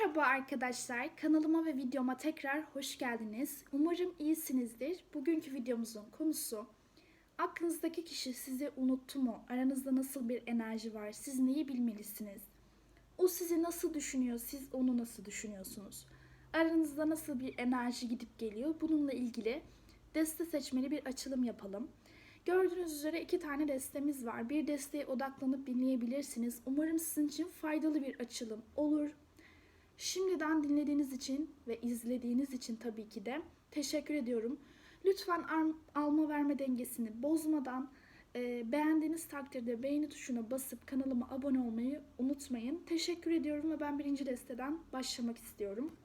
Merhaba arkadaşlar, kanalıma ve videoma tekrar hoş geldiniz. Umarım iyisinizdir. Bugünkü videomuzun konusu aklınızdaki kişi sizi unuttu mu? Aranızda nasıl bir enerji var? Siz neyi bilmelisiniz? O sizi nasıl düşünüyor? Siz onu nasıl düşünüyorsunuz? Aranızda nasıl bir enerji gidip geliyor? Bununla ilgili deste seçmeli bir açılım yapalım. Gördüğünüz üzere iki tane destemiz var. Bir desteğe odaklanıp dinleyebilirsiniz. Umarım sizin için faydalı bir açılım olur. Şimdiden dinlediğiniz için ve izlediğiniz için tabii ki de teşekkür ediyorum. Lütfen alma verme dengesini bozmadan e, beğendiğiniz takdirde beğeni tuşuna basıp kanalıma abone olmayı unutmayın. Teşekkür ediyorum ve ben birinci desteden başlamak istiyorum.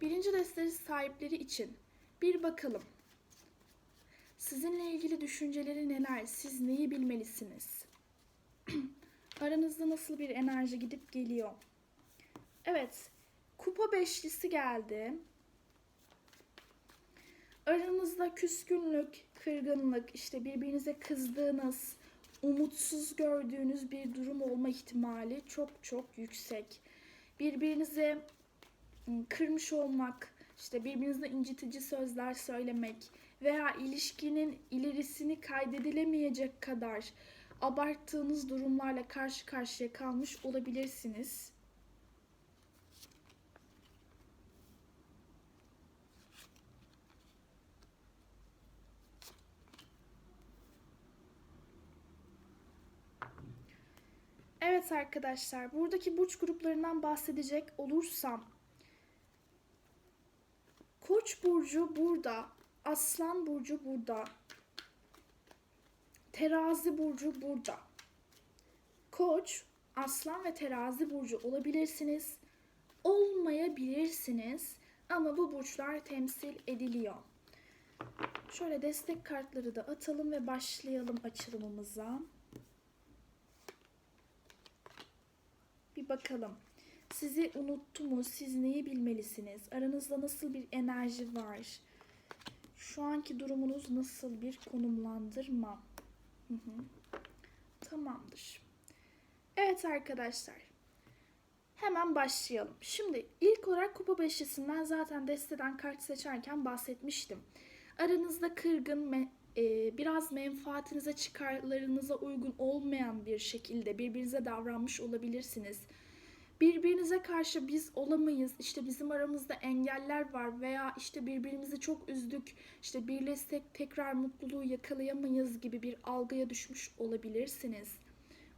Birinci deste sahipleri için bir bakalım. Sizinle ilgili düşünceleri neler? Siz neyi bilmelisiniz? Aranızda nasıl bir enerji gidip geliyor? Evet, kupa beşlisi geldi. Aranızda küskünlük, kırgınlık, işte birbirinize kızdığınız, umutsuz gördüğünüz bir durum olma ihtimali çok çok yüksek. Birbirinize ım, kırmış olmak, işte birbirinize incitici sözler söylemek veya ilişkinin ilerisini kaydedilemeyecek kadar abarttığınız durumlarla karşı karşıya kalmış olabilirsiniz. Evet arkadaşlar, buradaki burç gruplarından bahsedecek olursam Koç burcu burada, Aslan burcu burada. Terazi burcu burada. Koç, Aslan ve Terazi burcu olabilirsiniz. Olmayabilirsiniz ama bu burçlar temsil ediliyor. Şöyle destek kartları da atalım ve başlayalım açılımımıza. Bir bakalım. Sizi unuttu mu? Siz neyi bilmelisiniz? Aranızda nasıl bir enerji var? Şu anki durumunuz nasıl bir konumlandırma? Hı hı. Tamamdır. Evet arkadaşlar. Hemen başlayalım. Şimdi ilk olarak kupa beşlisinden zaten desteden kart seçerken bahsetmiştim. Aranızda kırgın, e, biraz menfaatinize, çıkarlarınıza uygun olmayan bir şekilde birbirinize davranmış olabilirsiniz. Birbirinize karşı biz olamayız, işte bizim aramızda engeller var veya işte birbirimizi çok üzdük, işte birleşsek tekrar mutluluğu yakalayamayız gibi bir algıya düşmüş olabilirsiniz.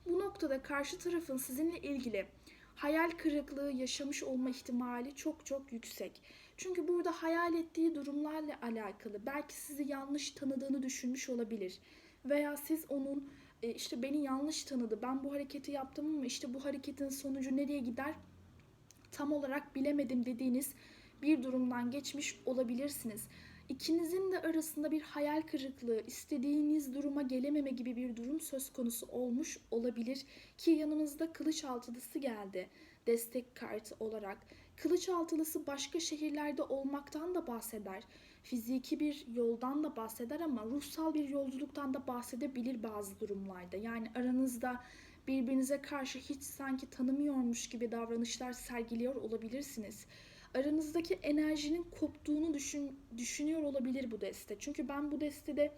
Bu noktada karşı tarafın sizinle ilgili hayal kırıklığı yaşamış olma ihtimali çok çok yüksek. Çünkü burada hayal ettiği durumlarla alakalı belki sizi yanlış tanıdığını düşünmüş olabilir. Veya siz onun e, işte beni yanlış tanıdı, ben bu hareketi yaptım ama işte bu hareketin sonucu nereye gider tam olarak bilemedim dediğiniz bir durumdan geçmiş olabilirsiniz. İkinizin de arasında bir hayal kırıklığı, istediğiniz duruma gelememe gibi bir durum söz konusu olmuş olabilir ki yanımızda kılıç altılısı geldi destek kartı olarak. Kılıç altılısı başka şehirlerde olmaktan da bahseder. Fiziki bir yoldan da bahseder ama ruhsal bir yolculuktan da bahsedebilir bazı durumlarda. Yani aranızda birbirinize karşı hiç sanki tanımıyormuş gibi davranışlar sergiliyor olabilirsiniz. Aranızdaki enerjinin koptuğunu düşün, düşünüyor olabilir bu deste. Çünkü ben bu destede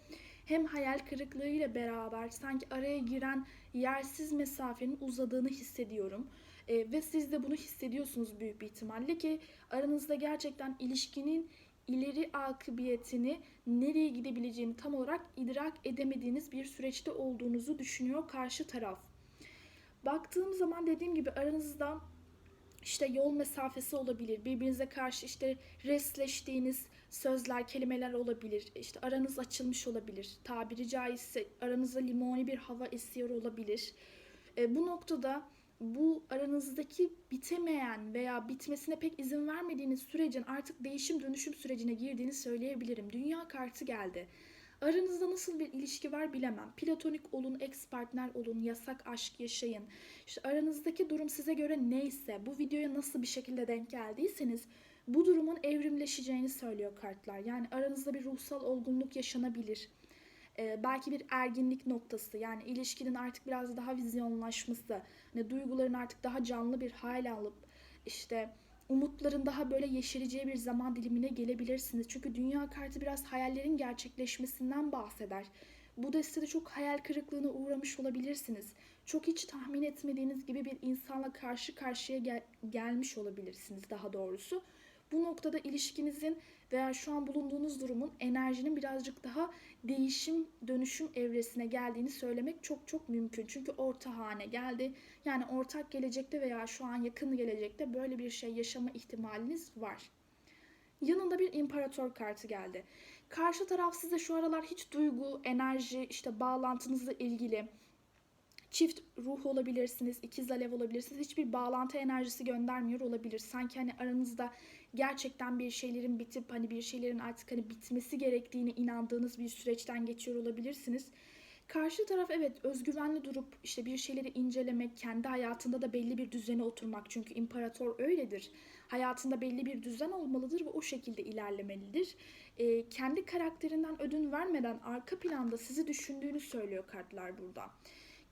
hem hayal kırıklığıyla beraber sanki araya giren yersiz mesafenin uzadığını hissediyorum. E, ve siz de bunu hissediyorsunuz büyük bir ihtimalle ki aranızda gerçekten ilişkinin ileri akıbiyetini nereye gidebileceğini tam olarak idrak edemediğiniz bir süreçte olduğunuzu düşünüyor karşı taraf. Baktığım zaman dediğim gibi aranızda işte yol mesafesi olabilir. Birbirinize karşı işte resleştiğiniz sözler, kelimeler olabilir. İşte aranız açılmış olabilir. Tabiri caizse aranıza limoni bir hava esiyor olabilir. E, bu noktada bu aranızdaki bitemeyen veya bitmesine pek izin vermediğiniz sürecin artık değişim dönüşüm sürecine girdiğini söyleyebilirim. Dünya kartı geldi. Aranızda nasıl bir ilişki var bilemem. Platonik olun, ex partner olun, yasak aşk yaşayın. İşte aranızdaki durum size göre neyse, bu videoya nasıl bir şekilde denk geldiyseniz bu durumun evrimleşeceğini söylüyor kartlar. Yani aranızda bir ruhsal olgunluk yaşanabilir. Ee, belki bir erginlik noktası yani ilişkinin artık biraz daha vizyonlaşması, hani duyguların artık daha canlı bir hale alıp işte umutların daha böyle yeşereceği bir zaman dilimine gelebilirsiniz. Çünkü dünya kartı biraz hayallerin gerçekleşmesinden bahseder. Bu destede çok hayal kırıklığına uğramış olabilirsiniz. Çok hiç tahmin etmediğiniz gibi bir insanla karşı karşıya gel- gelmiş olabilirsiniz daha doğrusu. Bu noktada ilişkinizin veya şu an bulunduğunuz durumun enerjinin birazcık daha değişim, dönüşüm evresine geldiğini söylemek çok çok mümkün. Çünkü orta hane geldi. Yani ortak gelecekte veya şu an yakın gelecekte böyle bir şey yaşama ihtimaliniz var. Yanında bir imparator kartı geldi. Karşı taraf size şu aralar hiç duygu, enerji, işte bağlantınızla ilgili çift ruh olabilirsiniz, ikiz alev olabilirsiniz. Hiçbir bağlantı enerjisi göndermiyor olabilir. Sanki hani aranızda gerçekten bir şeylerin bitip hani bir şeylerin artık hani bitmesi gerektiğini inandığınız bir süreçten geçiyor olabilirsiniz. Karşı taraf evet özgüvenli durup işte bir şeyleri incelemek, kendi hayatında da belli bir düzene oturmak. Çünkü imparator öyledir. Hayatında belli bir düzen olmalıdır ve o şekilde ilerlemelidir. Ee, kendi karakterinden ödün vermeden arka planda sizi düşündüğünü söylüyor kartlar burada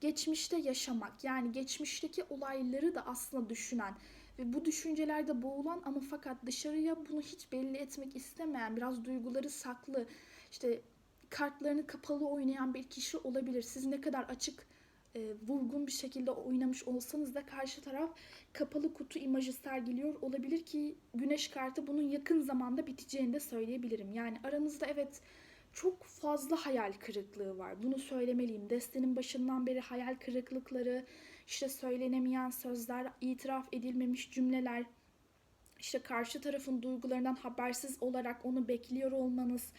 geçmişte yaşamak yani geçmişteki olayları da aslında düşünen ve bu düşüncelerde boğulan ama fakat dışarıya bunu hiç belli etmek istemeyen biraz duyguları saklı işte kartlarını kapalı oynayan bir kişi olabilir. Siz ne kadar açık e, vurgun bir şekilde oynamış olsanız da karşı taraf kapalı kutu imajı sergiliyor olabilir ki güneş kartı bunun yakın zamanda biteceğini de söyleyebilirim. Yani aranızda evet çok fazla hayal kırıklığı var. Bunu söylemeliyim. Destenin başından beri hayal kırıklıkları, işte söylenemeyen sözler, itiraf edilmemiş cümleler, işte karşı tarafın duygularından habersiz olarak onu bekliyor olmanız,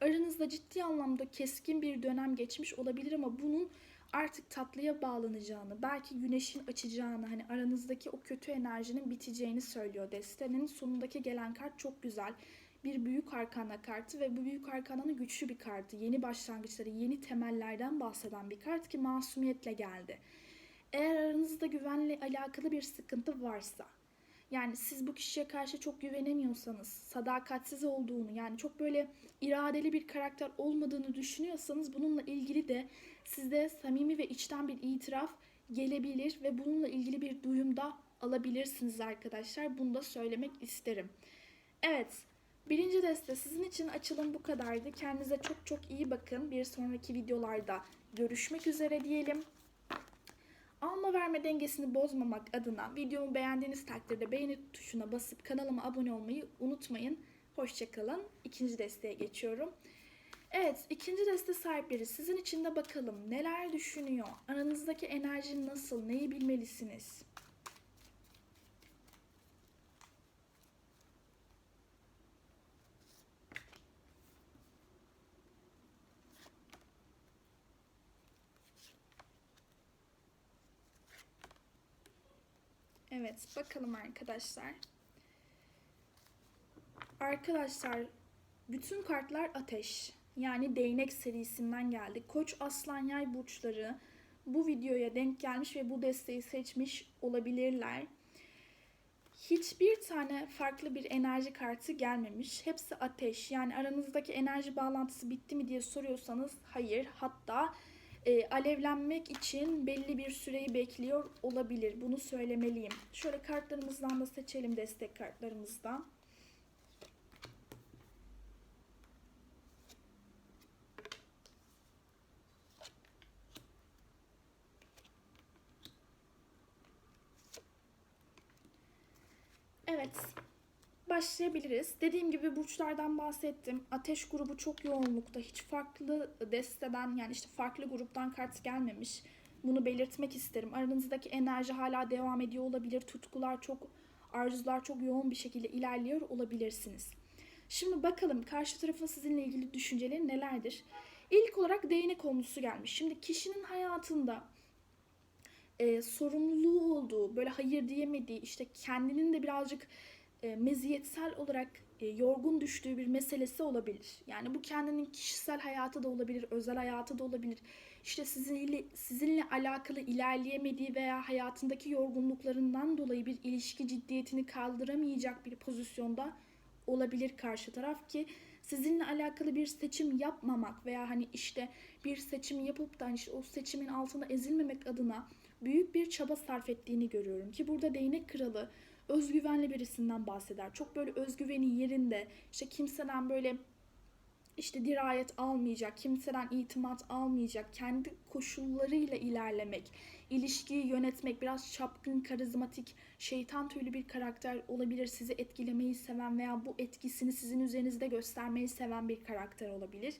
aranızda ciddi anlamda keskin bir dönem geçmiş olabilir ama bunun artık tatlıya bağlanacağını, belki güneşin açacağını, hani aranızdaki o kötü enerjinin biteceğini söylüyor destenin. Sonundaki gelen kart çok güzel bir büyük arkana kartı ve bu büyük arkananın güçlü bir kartı. Yeni başlangıçları, yeni temellerden bahseden bir kart ki masumiyetle geldi. Eğer aranızda güvenle alakalı bir sıkıntı varsa, yani siz bu kişiye karşı çok güvenemiyorsanız, sadakatsiz olduğunu, yani çok böyle iradeli bir karakter olmadığını düşünüyorsanız bununla ilgili de sizde samimi ve içten bir itiraf gelebilir ve bununla ilgili bir duyumda alabilirsiniz arkadaşlar. Bunu da söylemek isterim. Evet, Birinci deste sizin için açılım bu kadardı. Kendinize çok çok iyi bakın. Bir sonraki videolarda görüşmek üzere diyelim. Alma verme dengesini bozmamak adına videomu beğendiğiniz takdirde beğeni tuşuna basıp kanalıma abone olmayı unutmayın. Hoşçakalın. İkinci desteğe geçiyorum. Evet, ikinci deste sahipleri sizin için de bakalım neler düşünüyor? Aranızdaki enerji nasıl? Neyi bilmelisiniz? Evet, bakalım arkadaşlar. Arkadaşlar, bütün kartlar ateş. Yani değnek serisinden geldi. Koç, aslan, yay burçları bu videoya denk gelmiş ve bu desteği seçmiş olabilirler. Hiçbir tane farklı bir enerji kartı gelmemiş. Hepsi ateş. Yani aranızdaki enerji bağlantısı bitti mi diye soruyorsanız hayır. Hatta e, alevlenmek için belli bir süreyi bekliyor olabilir. Bunu söylemeliyim. Şöyle kartlarımızdan da seçelim destek kartlarımızdan. Evet. Başlayabiliriz. Dediğim gibi burçlardan bahsettim. Ateş grubu çok yoğunlukta. Hiç farklı desteden yani işte farklı gruptan kart gelmemiş. Bunu belirtmek isterim. Aranızdaki enerji hala devam ediyor olabilir. Tutkular çok, arzular çok yoğun bir şekilde ilerliyor olabilirsiniz. Şimdi bakalım karşı tarafın sizinle ilgili düşünceleri nelerdir? İlk olarak değnek konusu gelmiş. Şimdi kişinin hayatında e, sorumluluğu olduğu, böyle hayır diyemediği, işte kendinin de birazcık e, meziyetsel olarak e, yorgun düştüğü bir meselesi olabilir. Yani bu kendinin kişisel hayatı da olabilir, özel hayatı da olabilir. İşte sizinle sizinle alakalı ilerleyemediği veya hayatındaki yorgunluklarından dolayı bir ilişki ciddiyetini kaldıramayacak bir pozisyonda olabilir karşı taraf ki sizinle alakalı bir seçim yapmamak veya hani işte bir seçim yapıp da hani işte o seçimin altında ezilmemek adına büyük bir çaba sarf ettiğini görüyorum ki burada değnek kralı özgüvenli birisinden bahseder. Çok böyle özgüveni yerinde işte kimseden böyle işte dirayet almayacak, kimseden itimat almayacak, kendi koşullarıyla ilerlemek, ilişkiyi yönetmek, biraz çapkın, karizmatik, şeytan tüylü bir karakter olabilir. Sizi etkilemeyi seven veya bu etkisini sizin üzerinizde göstermeyi seven bir karakter olabilir.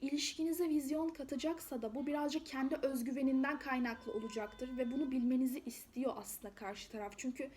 İlişkinize vizyon katacaksa da bu birazcık kendi özgüveninden kaynaklı olacaktır ve bunu bilmenizi istiyor aslında karşı taraf. Çünkü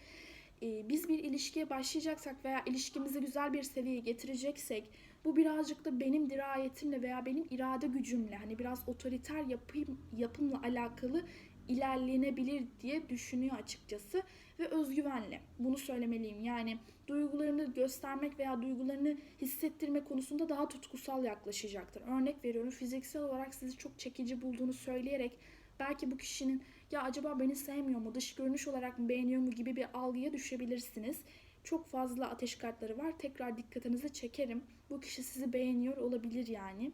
biz bir ilişkiye başlayacaksak veya ilişkimizi güzel bir seviyeye getireceksek bu birazcık da benim dirayetimle veya benim irade gücümle hani biraz otoriter yapım, yapımla alakalı ilerlenebilir diye düşünüyor açıkçası ve özgüvenle. Bunu söylemeliyim. Yani duygularını göstermek veya duygularını hissettirme konusunda daha tutkusal yaklaşacaktır. Örnek veriyorum fiziksel olarak sizi çok çekici bulduğunu söyleyerek belki bu kişinin ya acaba beni sevmiyor mu, dış görünüş olarak mı beğeniyor mu gibi bir algıya düşebilirsiniz. Çok fazla ateş kartları var. Tekrar dikkatinizi çekerim. Bu kişi sizi beğeniyor olabilir yani.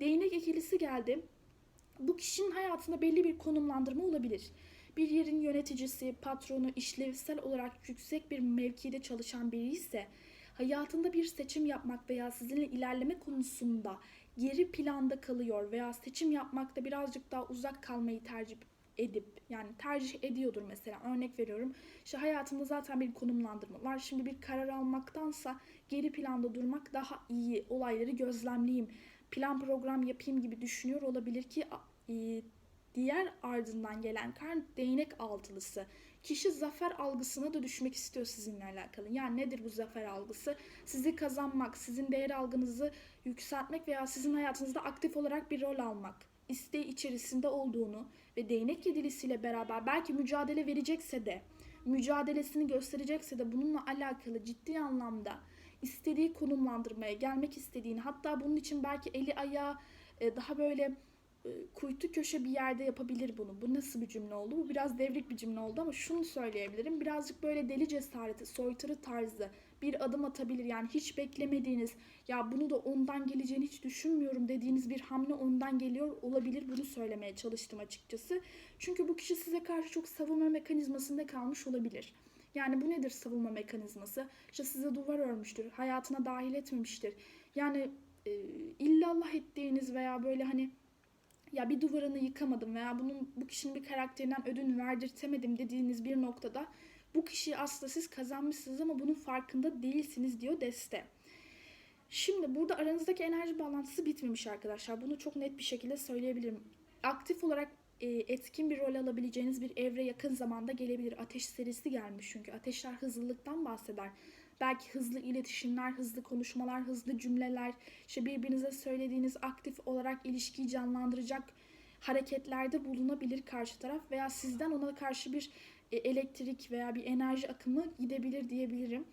Değnek ikilisi geldi. Bu kişinin hayatında belli bir konumlandırma olabilir. Bir yerin yöneticisi, patronu, işlevsel olarak yüksek bir mevkide çalışan biri ise hayatında bir seçim yapmak veya sizinle ilerleme konusunda geri planda kalıyor veya seçim yapmakta birazcık daha uzak kalmayı tercih edip yani tercih ediyordur mesela örnek veriyorum işte hayatımda zaten bir konumlandırma var şimdi bir karar almaktansa geri planda durmak daha iyi olayları gözlemleyeyim plan program yapayım gibi düşünüyor olabilir ki e, diğer ardından gelen kar değnek altılısı kişi zafer algısına da düşmek istiyor sizinle alakalı. Yani nedir bu zafer algısı? Sizi kazanmak, sizin değer algınızı yükseltmek veya sizin hayatınızda aktif olarak bir rol almak isteği içerisinde olduğunu ve değnek yedilisiyle beraber belki mücadele verecekse de mücadelesini gösterecekse de bununla alakalı ciddi anlamda istediği konumlandırmaya gelmek istediğini hatta bunun için belki eli ayağı e, daha böyle e, kuytu köşe bir yerde yapabilir bunu. Bu nasıl bir cümle oldu? Bu biraz devrik bir cümle oldu ama şunu söyleyebilirim. Birazcık böyle deli cesareti, soytarı tarzı bir adım atabilir. Yani hiç beklemediğiniz, ya bunu da ondan geleceğini hiç düşünmüyorum dediğiniz bir hamle ondan geliyor olabilir. Bunu söylemeye çalıştım açıkçası. Çünkü bu kişi size karşı çok savunma mekanizmasında kalmış olabilir. Yani bu nedir savunma mekanizması? İşte size duvar örmüştür, hayatına dahil etmemiştir. Yani e, illallah ettiğiniz veya böyle hani ya bir duvarını yıkamadım veya bunun bu kişinin bir karakterinden ödün verdirtemedim dediğiniz bir noktada bu kişiyi aslında siz kazanmışsınız ama bunun farkında değilsiniz diyor deste. Şimdi burada aranızdaki enerji bağlantısı bitmemiş arkadaşlar. Bunu çok net bir şekilde söyleyebilirim. Aktif olarak e, etkin bir rol alabileceğiniz bir evre yakın zamanda gelebilir. Ateş serisi gelmiş çünkü. Ateşler hızlılıktan bahseder. Belki hızlı iletişimler, hızlı konuşmalar, hızlı cümleler, işte birbirinize söylediğiniz aktif olarak ilişkiyi canlandıracak hareketlerde bulunabilir karşı taraf veya sizden ona karşı bir elektrik veya bir enerji akımı gidebilir diyebilirim.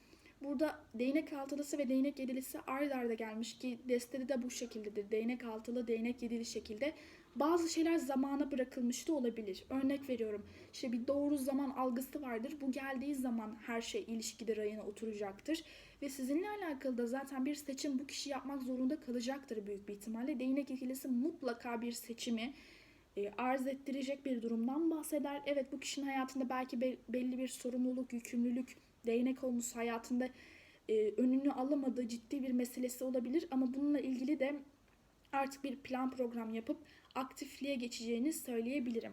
Burada değnek altılısı ve değnek yedilisi ard arda gelmiş ki destede de bu şekildedir. Değnek altılı, değnek yedili şekilde. Bazı şeyler zamana bırakılmış da olabilir. Örnek veriyorum. İşte bir doğru zaman algısı vardır. Bu geldiği zaman her şey ilişkide rayına oturacaktır. Ve sizinle alakalı da zaten bir seçim bu kişi yapmak zorunda kalacaktır büyük bir ihtimalle. Değnek ikilisi mutlaka bir seçimi e, arz ettirecek bir durumdan bahseder. Evet bu kişinin hayatında belki be- belli bir sorumluluk, yükümlülük, değnek olmuş hayatında e, önünü alamadığı ciddi bir meselesi olabilir. Ama bununla ilgili de artık bir plan program yapıp aktifliğe geçeceğini söyleyebilirim.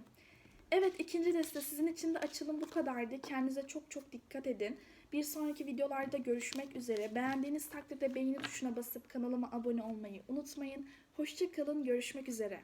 Evet ikinci deste sizin için de açılım bu kadardı. Kendinize çok çok dikkat edin. Bir sonraki videolarda görüşmek üzere. Beğendiğiniz takdirde beğeni tuşuna basıp kanalıma abone olmayı unutmayın. Hoşçakalın, görüşmek üzere.